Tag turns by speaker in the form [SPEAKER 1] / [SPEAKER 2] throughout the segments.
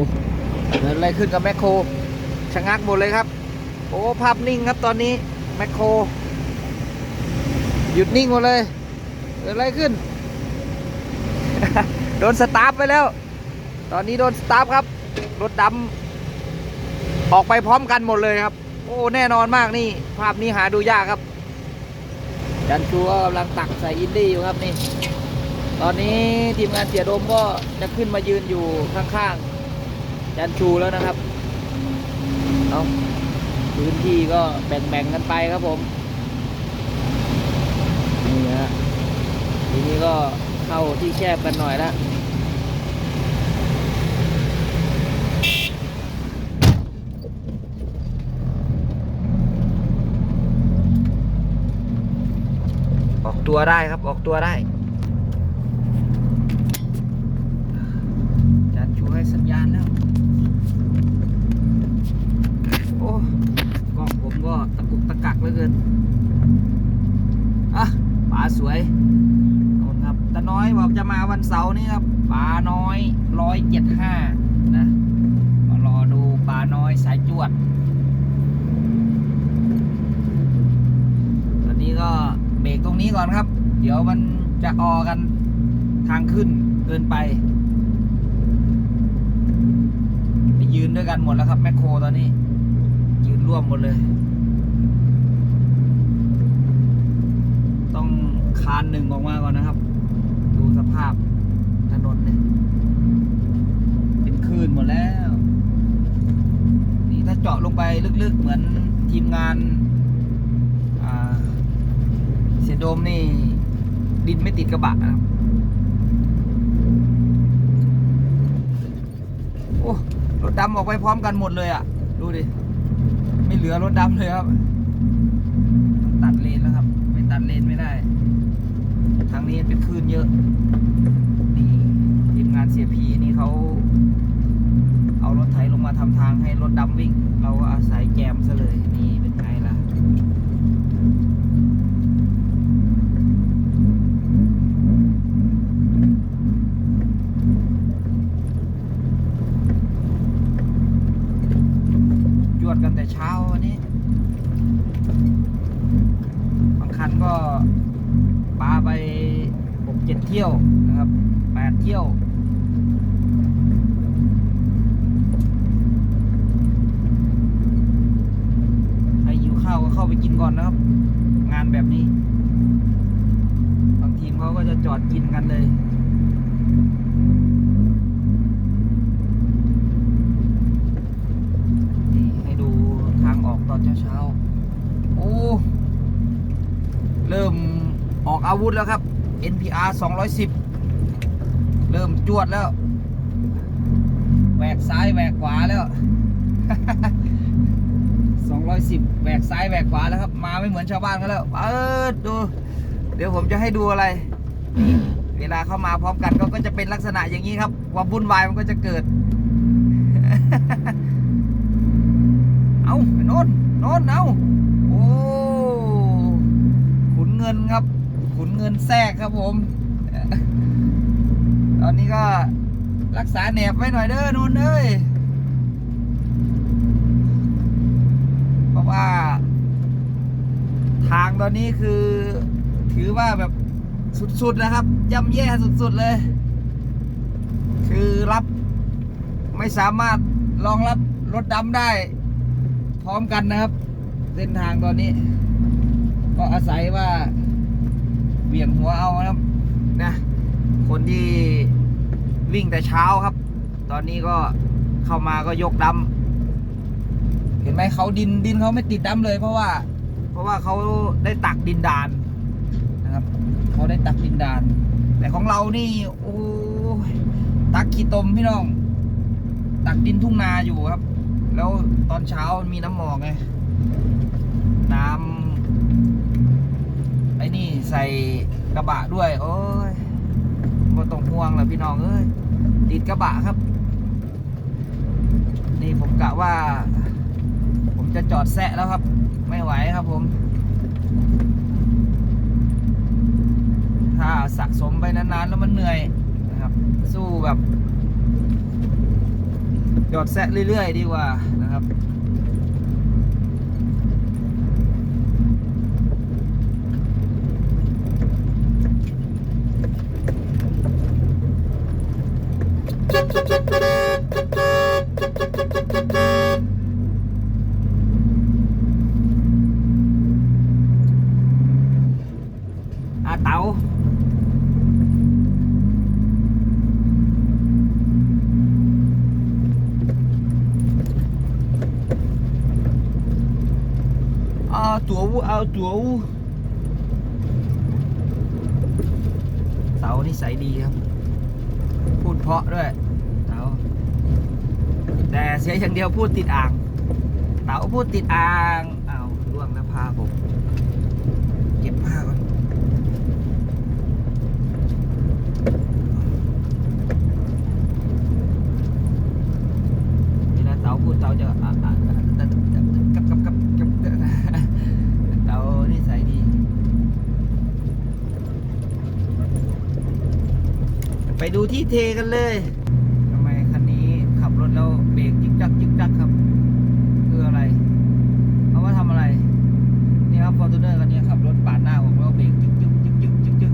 [SPEAKER 1] อ้เกิดอะไรขึ้นกับแมคโครชะงักหมดเลยครับ โอ้ภาพนิ่งครับตอนนี้แมคโครหยุดนิ่งหมดเลย เกิดอะไรขึ้น โดนสตาร์ทไปแล้ว ตอนนี้โดนสตาร์ทครับ รถดำออกไปพร้อมกันหมดเลยครับ โอ้แน่นอนมากนี่ ภาพนี้หาดูยากครับจันชูก็กำลังตักใส่อินดี้อยู่ครับนี่ ตอนนี้ทีมงานเสียดมก็จะขึ้นมายืนอยู่ข้างๆ จันชูแล้วนะครับ เอาพื้นที่ก็แบ่งๆกันไปครับผม นี่ฮะทีนี้ก็เข้าที่แคบกันหน่อยละออกตัวได้ครับออกตัวได้จานชูให้สัญญาณแล้ว โอ้กล้องผมก็ตะกุกตะกักเหลือเกิน อะปลาสวยน่นครับตาน้อยบอกจะมาวันเสาร์นี้ครับปลาน้อยร้อยเจ็ดห้านะมารอดูปลาน้อยสายจวด ตอนนี้ก็เบรกตรงนี้ก่อนครับ เดี๋ยวมันจะออกันทางขึ้นเกินไปไปยืนด้วยกันหมดแล้วครับแมคโครตอนนี้ ยืนร่วมหมดเลย ต้อง คานหนึ่งออกมาก่อนนะครับ ดูสภาพถนนเนี่ย เป็นคลื่นหมดแล้ว นี่ถ้าเจาะลงไปลึกๆเหมือนทีมงานเสียโดมนี่ ดินไม่ติดกระบะนะครับโอ้รถดำออกไปพร้อมกันหมดเลยอะ ดูดิ ไม่เหลือรถดำเลยครับ ตัดเลนแล้วครับ ไม่ตัดเลนไม่ได้ ทางนี้เป็นคลื่นเยอะ นี่ทีมงานเสียพีนี่เขาเอารถไถลงมาทำทางให้รถดำวิ่ง เราอาศัยแจมซะเลย นี่เป็นไงล่ะจวดกันแต่เช้าวันนี้ บางคันก็ปาไป เที่ยวนะครับแปดเที่ยวใครหิวข้าวก็เข้าไปกินก่อนนะครับ งานแบบนี้ บางทีมเขาก็จะจอดกินกันเลยนี่ให้ดูทางออกตอนเช้าๆ โอ้ เริ่มออกอาวุธแล้วครับ NPR 210 เริ่มจวดแล้วแหวกซ้ายแหวกขวาแล้ว 210แหวกซ้ายแหวกขวาแล้วครับ มาไม่เหมือนชาวบ้านเขาแล้วเปิดดู เดี๋ยวผมจะให้ดูอะไร เวลาเข้ามาพร้อมกันก็ก็จะเป็นลักษณะอย่างนี้ครับความวุ่นวายมันก็จะเกิด เอาโน่นโน่นเอาโอ้ขุนเงินครับ เงินแทรกครับผม ตอนนี้ก็รักษาแหนบไว้หน่อยเด้อนู่นเอ้ยเพราะว่า ทางตอนนี้คือ ถือว่าแบบสุดๆนะครับย่ำแย่สุดๆเลย คือรับไม่สามารถรองรับรถดำได้ พร้อมกันนะครับ เส้นทางตอนนี้ ก็อาศัยว่า เบี่ยงหัวเอาครับนะคนที่วิ่งแต่เช้าครับ ตอนนี้ก็เข้ามาก็ยกดำเห็นไหมเขาดินดินเขาไม่ติดดำเลย เพราะว่า เพราะว่าเขาได้ตักดินดานนะครับเขาได้ตักดินดาน แต่ของเรานี่ โอ้ตักขี้ตมพี่น้อง ตักดินทุ่งนาอยู่ครับ แล้วตอนเช้ามีน้ำหมอกไง น้ำ ใส่กระบะด้วย โอ้ยก็ต้องห่วงแหละพี่น้องเอ้ยติดกระบะครับ นี่ผมกะว่า ผมจะจอดแซะแล้วครับ ไม่ไหวครับผม ถ้าสะสมไปนานๆแล้วมันเหนื่อยนะครับ สู้แบบหยอดแซะเรื่อยๆดีกว่านะครับ อาเตาอาตัววูอาตัววูเตานิสัยดีครับ พูดเพราะด้วย แต่เสียอย่างเดียวพูดติดอ่าง เต๋าพูดติดอ่างอ้าวล่วงแล้วพาผมเก็บผ้าก่อนเวลาเต๋าพูดเต๋าจะอะอะอะกับกับกับกับกับเต๋านิสัยดีไปดูที่เทกันเลยทำไมคันนี้ขับรถแล้วเบรกยึกจักยึกจักครับ คืออะไรเขาว่าทำอะไร นี่ครับฟอร์จูเนอร์คันนี้ขับรถปาดหน้าผมแล้วเบรกยึกยึกยึกยึกยึกยึก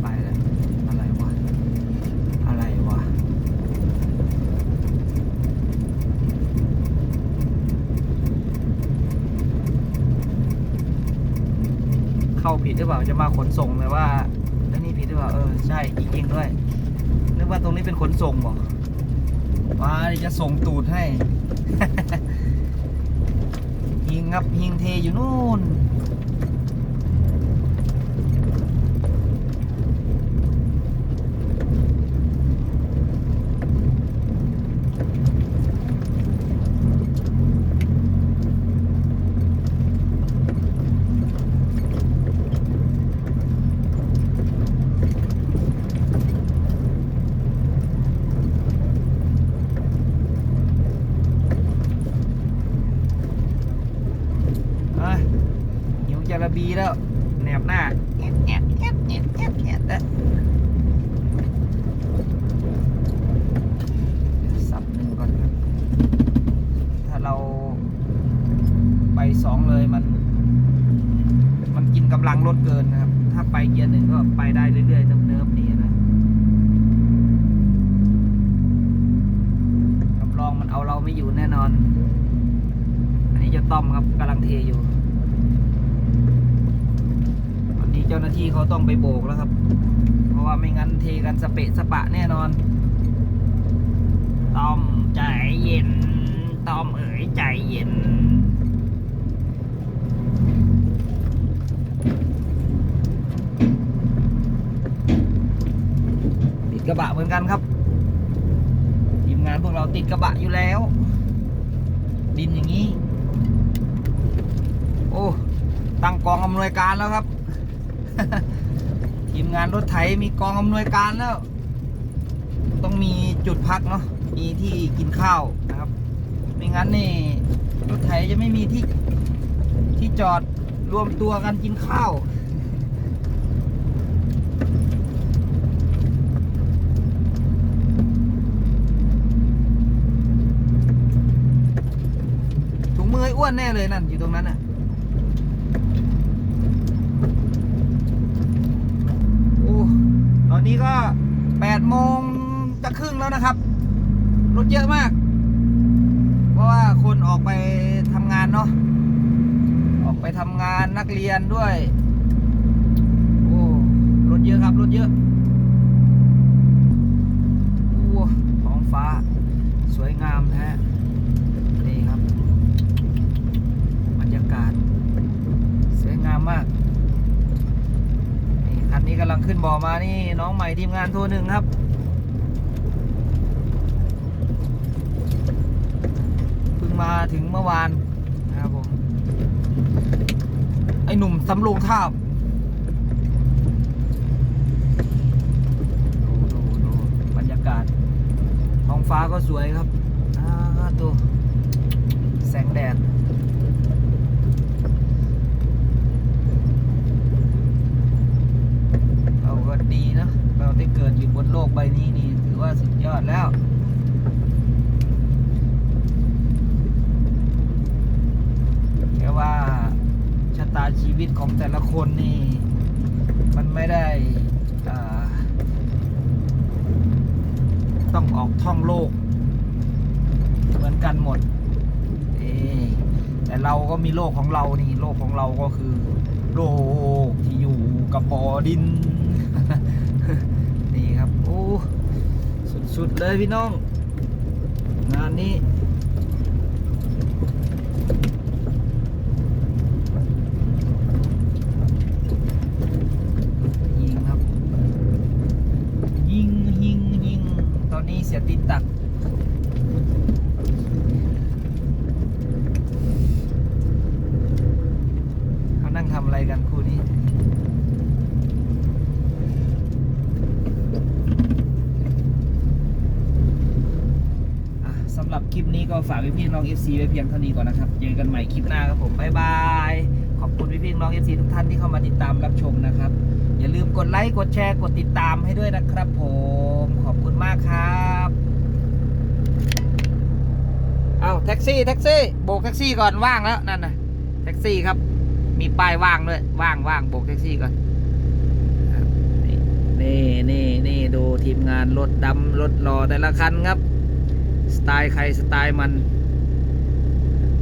[SPEAKER 1] ไปแล้วอะไรวะ อะไรวะ เข้าผิดห รือเปล่าจะมาขนส่งเลยว่าแล้วนี่ผิดหรือเปล่าเออใช่จริงๆด้วยนึกว่าตรงนี้เป็นขนส่งบอกมาจะส่งตูดให้ หิงครับหิงเทอยู่นู่น เอ้ยหิวจาระบี แล้วแหนบหน้าแอบแอบแอบแอบแอบแอบแล้วสับหนึ่งก่อนครับ ถ้าเราไปสองเลยมัน มันกินกำลังรถเกินนะครับ ถ้าไปเกียร์หนึ่งก็ไปได้เรื่อยๆเนิบๆนี่นะรับรองมันเอาเราไม่อยู่แน่นอน อันนี้จะต้อมครับกำลังเทอยู่ จ้าหน้าที่เขาต้องไปโบกแล้วครับ เพราะว่าไม่งั้นเทกันสเปะสปะแน่นอน ต้อมใจเย็น ต้อมเอ๋ยใจเย็นติดกระบะเหมือนกันครับทีมงานพวกเราติดกระบะอยู่แล้ว ดินอย่างนี้ โอ้ตั้งกองอำนวยการแล้วครับ ทีมงานรถไถมีกองอำนวยการแล้ว ต้องมีจุดพักเนาะมีที่กินข้าวนะครับ ไม่งั้นนี่รถไถจะไม่มีที่ที่จอดรวมตัวกันกินข้าวถุงมืออ้วนแน่เลยนั่นอยู่ตรงนั้นน่ะ โอ้ ต อนนี้ก็แปดโมงจะครึ่งแล้วนะครับ รถเยอะมาก เพราะว่าคนออกไปทำงานเนาะ ออกไปทำงานนักเรียนด้วย โอ้ รถเยอะครับ รถเยอะโอ้ท้องฟ้า สวยงามแท้ครับ บรรยากาศ สวยงามมาก นี่คันนี้กำ ลังขึ้นบ่อมานี่น้องใหม่ทีมงานโทรหนึ่งครับ เพิ่งมาถึงเมื่อวานนะครับผม ไอหนุ่มสำโรงทาบดูดูดูบรรยากาศ ท้องฟ้าก็สวยครับ อ่าตัวแสงแดด เราก็ดีนะ บ เราได้เกิดอยู่บ นโลกใบนี้นี่ถือว่าสุดยอดแล้วแค่ว่าชะตาชีวิตของแต่ละคนนี่ มันไม่ได้ต้องออกท่องโลก เหมือนกันหมดแต่เราก็มีโลกของเรานี่ โลกของเราก็คือ โลกที่อยู่กับบอดินครับ โอ้ สุดเลยพี่น้อง งานนี้ ยิงครับ ยิงยิงยิง ตอนนี้เสียติดตัก เขานั่งทำอะไรกันคู่นี้ อะสำหรับคลิปนี้ก็ ฝากพี่พี่น้อง FC ไว้เพียงเท่านี้ก่อนนะครับ เจอกันใหม่คลิปหน้าครับผมบ๊ายบาย ขอบคุณพี่พี่น้อง FC ทุกท่านที่เข้ามาติดตามรับชมนะครับ อย่าลืมกดไลค์กดแชร์กดติดตามให้ด้วยนะครับ ผมขอบคุณมากครับเอาแท็กซี่แท็กซี่โบกแท็กซี่ก่อนว่างแล้วนั่นนะแท็กซี่ครับ มีป้ายว่างด้วยว่างว่างโบกแท็กซี่ก่อนนี่นี่นี่นี่ดูทีมงานรถดำรถรอแต่ละคันครับ สไตล์ใครสไตล์มัน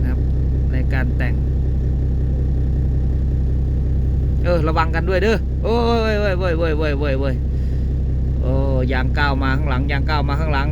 [SPEAKER 1] นะครับในการแต่ง เออ ระวังกันด้วยเด้อโอ้ยเว้ยเว้ยเว้ยเว้ยเว้ยโอ้ยเว้ยโอ้ยางก้าวมาข้างหลังยางก้าวมาข้างหลัง